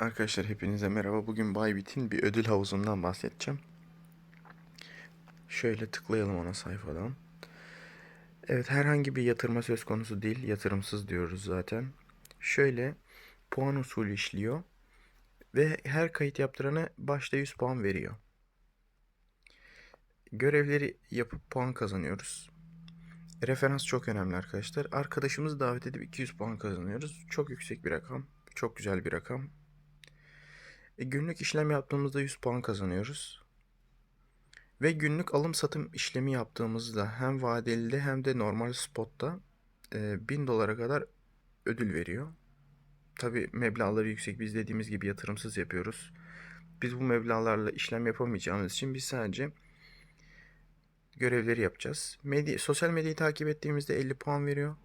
Arkadaşlar hepinize merhaba. Bugün Bybit'in bir ödül havuzundan bahsedeceğim. Şöyle tıklayalım ona sayfadan. Evet herhangi bir yatırma söz konusu değil. Yatırımsız diyoruz zaten. Şöyle puan usulü işliyor. Ve her kayıt yaptırana başta 100 puan veriyor. Görevleri yapıp puan kazanıyoruz. Referans çok önemli arkadaşlar. Arkadaşımızı davet edip 200 puan kazanıyoruz. Çok yüksek bir rakam. Çok güzel bir rakam. E, günlük işlem yaptığımızda 100 puan kazanıyoruz. Ve günlük alım satım işlemi yaptığımızda hem vadelide hem de normal spotta e, 1000 dolara kadar ödül veriyor. Tabi meblağları yüksek. Biz dediğimiz gibi yatırımsız yapıyoruz. Biz bu meblağlarla işlem yapamayacağımız için biz sadece görevleri yapacağız. Medya, sosyal medyayı takip ettiğimizde 50 puan veriyor.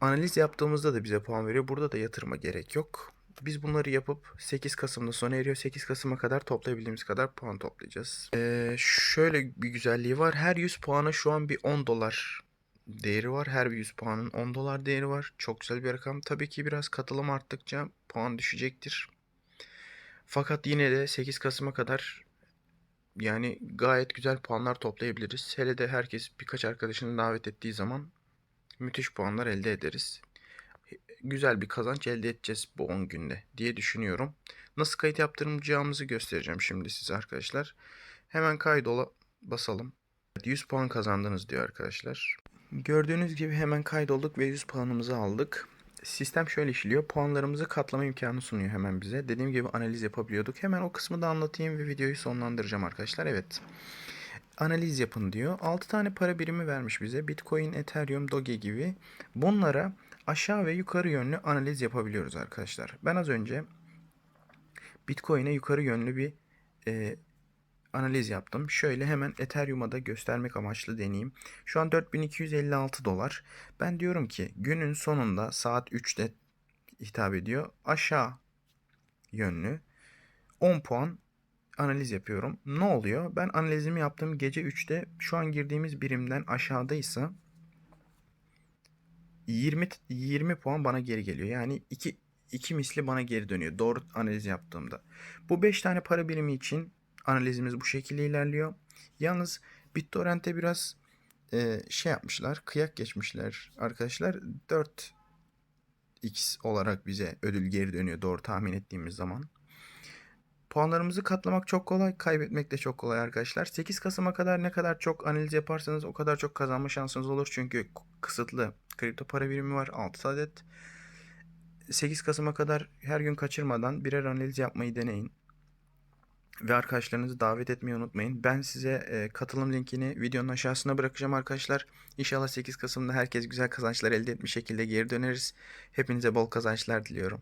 Analiz yaptığımızda da bize puan veriyor. Burada da yatırıma gerek yok. Biz bunları yapıp 8 Kasım'da sona eriyor. 8 Kasım'a kadar toplayabildiğimiz kadar puan toplayacağız. Ee, şöyle bir güzelliği var. Her 100 puana şu an bir 10 dolar değeri var. Her bir 100 puanın 10 dolar değeri var. Çok güzel bir rakam. Tabii ki biraz katılım arttıkça puan düşecektir. Fakat yine de 8 Kasım'a kadar yani gayet güzel puanlar toplayabiliriz. Hele de herkes birkaç arkadaşını davet ettiği zaman müthiş puanlar elde ederiz. Güzel bir kazanç elde edeceğiz bu 10 günde diye düşünüyorum. Nasıl kayıt yaptıracağımızı göstereceğim şimdi size arkadaşlar. Hemen kaydola basalım. 100 puan kazandınız diyor arkadaşlar. Gördüğünüz gibi hemen kaydolduk ve 100 puanımızı aldık. Sistem şöyle işliyor. Puanlarımızı katlama imkanı sunuyor hemen bize. Dediğim gibi analiz yapabiliyorduk. Hemen o kısmı da anlatayım ve videoyu sonlandıracağım arkadaşlar. Evet. Analiz yapın diyor. 6 tane para birimi vermiş bize. Bitcoin, Ethereum, Doge gibi. Bunlara aşağı ve yukarı yönlü analiz yapabiliyoruz arkadaşlar. Ben az önce Bitcoin'e yukarı yönlü bir e, analiz yaptım. Şöyle hemen Ethereum'a da göstermek amaçlı deneyeyim. Şu an 4256 dolar. Ben diyorum ki günün sonunda saat 3'te hitap ediyor. Aşağı yönlü 10 puan analiz yapıyorum. Ne oluyor? Ben analizimi yaptığım gece 3'te şu an girdiğimiz birimden aşağıdaysa 20 20 puan bana geri geliyor. Yani 2 2 misli bana geri dönüyor. Doğru analiz yaptığımda. Bu 5 tane para birimi için analizimiz bu şekilde ilerliyor. Yalnız BitTorrent'te biraz e, şey yapmışlar. Kıyak geçmişler arkadaşlar. 4 x olarak bize ödül geri dönüyor doğru tahmin ettiğimiz zaman. Puanlarımızı katlamak çok kolay, kaybetmek de çok kolay arkadaşlar. 8 Kasım'a kadar ne kadar çok analiz yaparsanız o kadar çok kazanma şansınız olur. Çünkü kısıtlı kripto para birimi var 6 adet. 8 Kasım'a kadar her gün kaçırmadan birer analiz yapmayı deneyin. Ve arkadaşlarınızı davet etmeyi unutmayın. Ben size e, katılım linkini videonun aşağısına bırakacağım arkadaşlar. İnşallah 8 Kasım'da herkes güzel kazançlar elde etmiş şekilde geri döneriz. Hepinize bol kazançlar diliyorum.